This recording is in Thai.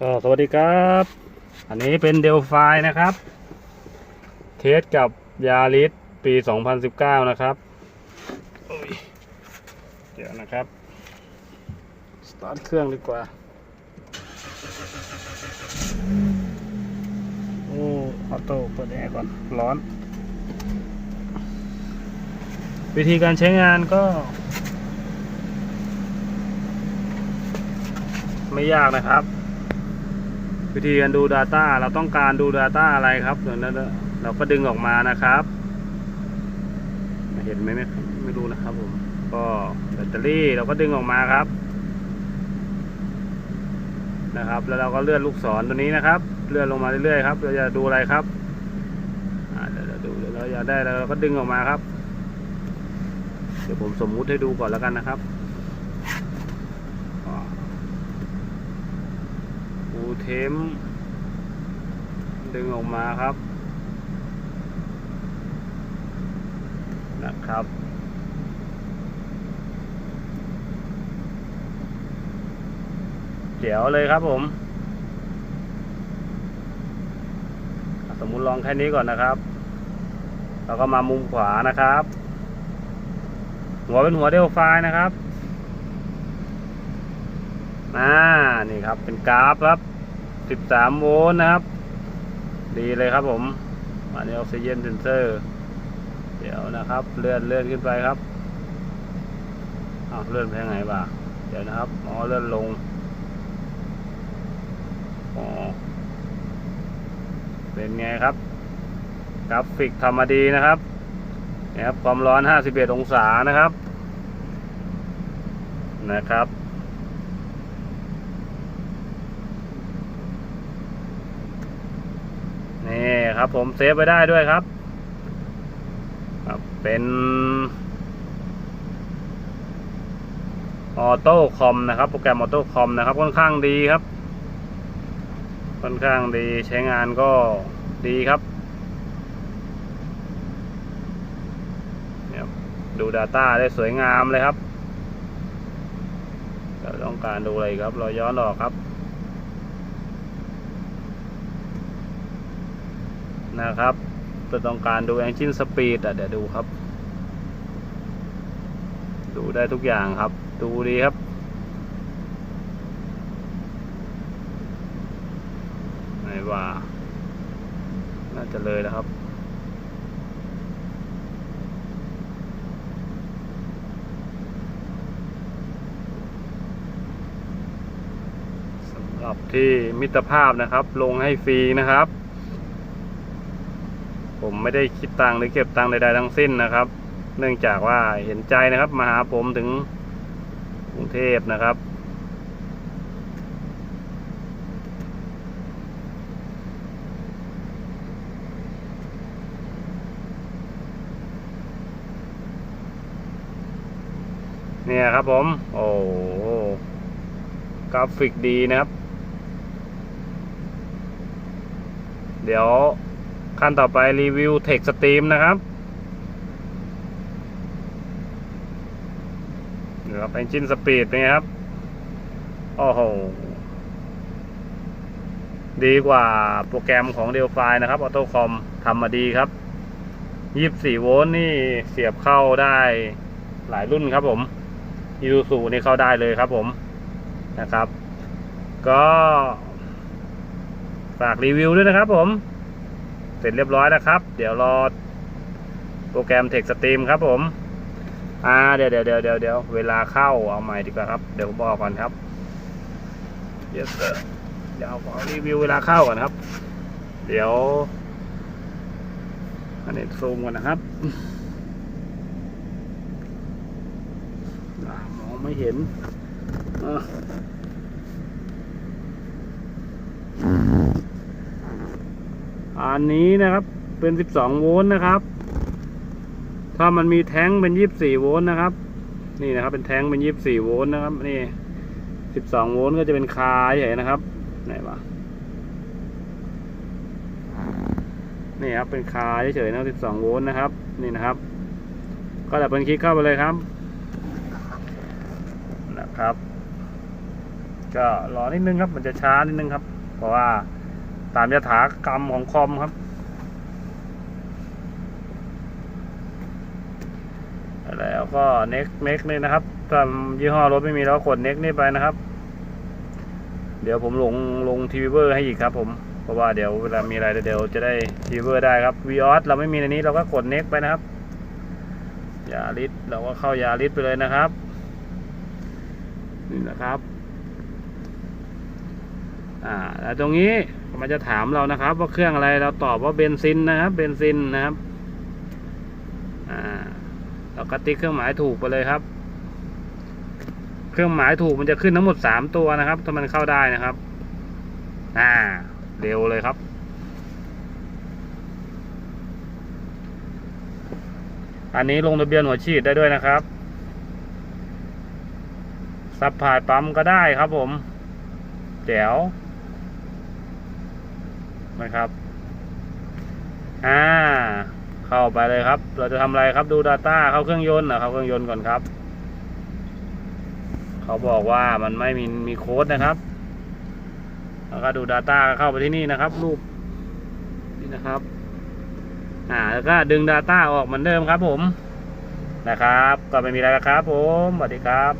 ก็สวัสดีครับ อันนี้เป็นเดลไฟนะครับ เทสกับยาริสปี 2019 นะครับเดี๋ยวนะครับ สตาร์ทเครื่องดีกว่า โอ้ออโต้เปิดแอร์ก่อน ร้อน วิธีการใช้งานก็ ไม่ยากนะครับ วิธีการดู Data เราต้องการดู Data อะไรครับเดี๋ยวนั้นเราก็ดึงออกมานะครับ เห็นไหมไม่ไม่รู้นะครับผม ก็แบตเตอรี่เราก็ดึงออกมาครับ นะครับ แล้วเราก็เลื่อนลูกศรตัวนี้นะครับ เลื่อนลงมาเรื่อยๆครับเราจะดูอะไรครับเดี๋ยวเราดูเดี๋ยวเราอยากได้เราก็ดึงออกมาครับ เดี๋ยวผมสมมุติให้ดูก่อนแล้วกันนะครับอ่า ปู เทมดึงออกมาครับ นะครับ เจ๋วเลยครับผม สมมุติลองแค่นี้ก่อนนะครับ แล้วก็มามุมขวานะครับ หัวเป็นหัวเดลไฟนะครับอ่านี่ครับ เป็นกราฟครับ 13 โวลต์นะครับ ดีเลยครับผมอันนี้ออกซิเจนเซนเซอร์ เดี๋ยวนะครับ เลื่อนเลื่อนขึ้นไปครับอ้าวเลื่อนไปยังไงบ้าเดี๋ยวนะครับอ๋อเลื่อนลงอ๋อเป็นไงครับ กราฟิกทำมาดีนะครับนี่ยครับ ความร้อน 51 องศานะครับ นะครับ นี่ ครับ ผมเซฟไว้ได้ด้วยครับ ครับเป็นออโต้คอมนะครับ โปรแกรมออโต้คอมนะครับ ค่อนข้างดีครับ ค่อนข้างดีใช้งานก็ดีครับดู Data ได้สวยงามเลยครับเราต้องการดูอะไรครับ เราย้อนออกครับ นะครับจะต้องการดู Engine Speed อะเดี๋ยวดูครับ ดูได้ทุกอย่างครับ ดูดีครับไหนว่า น่าจะเลยแล้วครับสำหรับที่มิตรภาพนะครับ ลงให้ฟรีนะครับ ผมไม่ได้คิดตังค์หรือเก็บตังค์ใดๆทั้งสิ้นนะครับ เนื่องจากว่าเห็นใจนะครับ มาหาผมถึงกรุงเทพนะครับ เนี่ยครับผม โอ้กราฟิกดีนะครับ เดี๋ยว ขั้นต่อไปรีวิวเทคสตรีมนะครับเดี๋ยวครับ Engine Speed เป็นไงครับ โอ้โห ดีกว่าโปรแกรมของ Delphi นะครับ AutoCom ทำมาดีครับ24โวลต์นี่เสียบเข้าได้หลายรุ่นครับผม i s u นี่เข้าได้เลยครับผมนะครับ ก็ ฝากรีวิวด้วยนะครับผม ร็จเรียบร้อยแล้วครับ เดี๋ยวรอโปรแกรม Text Stream ครับผม อ่าเดี๋ยวเดี๋ยวเดี๋ยวเดี๋ยวเดี๋ยวเวลาเข้าเอาใหม่ดีกว่าครับ เดี๋ยวบอกก่อนครับ yes sir เดี๋ยวขอรีวิวเวลาเข้าก่อนครับ เดี๋ยว อันนี้ซูมก่อนนะครับมองไม่เห็นอะ อันนี้นะครับเป็น 12 โวลต์นะครับ ถ้ามันมีแท้งเป็น 24 โวลต์นะครับ นี่นะครับเป็นแท้งเป็น 24 โวลต์นะครับ นี่ 12 โวลต์ก็จะเป็นคาเฉยนะครับ ไหนวะนี่ครับเป็นคาเฉยๆนะ12 โวลต์นะครับ นี่นะครับ ก็ดับเป็นคลิกเข้าไปเลยครับ นะครับ ก็รอนิดนึงครับ มันจะช้านิดนึงครับ เพราะว่า ตามยถากรรมของคอมครับ แล้วก็เน็กเน็กนี่นะครับถ้ายี่ห้อรถไม่มีแล้วกดเน็กนี่ไปนะครับ เดี๋ยวผมลงลงทีวีเวอร์ให้อีกครับผมเพราะว่าเดี๋ยวเวลามีอะไรเดี๋ยวจะได้ทีวีเวอร์ได้ครับวีออสเราไม่มีในนี้เราก็กดเน็กไปนะครับยาลิสเราก็เข้ายาลิสไปเลยนะครับนี่นะครับ อ่าแล้วตรงนี้มันจะถามเรานะครับ ว่าเครื่องอะไรเราตอบว่าเบนซินนะครับ เบนซินนะครับอ่าเราก็ติ๊กเครื่องหมายถูกไปเลยครับ เครื่องหมายถูกมันจะขึ้นทั้งหมดสามตัวนะครับ ถ้ามันเข้าได้นะครับ อ่า เร็วเลยครับอันนี้ลงทะเบียนหัวฉีดได้ด้วยนะครับซับพลายปั๊มก็ได้ครับผม แจ๋ว นะครับอ่าเข้าไปเลยครับ เราจะทำอะไรครับดู Data เข้าเครื่องยนต์นะเข้าเครื่องยนต์ก่อนครับ เขาบอกว่ามันไม่มีมีโค้ดนะครับแล้วก็ดู Data เข้าไปที่นี่นะครับ รูปนี่นะครับ อ่าแล้วก็ดึง Data ออกเหมือนเดิมครับผมนะครับ ก็ไม่มีอะไรแล้วครับผมสวัสดีครับ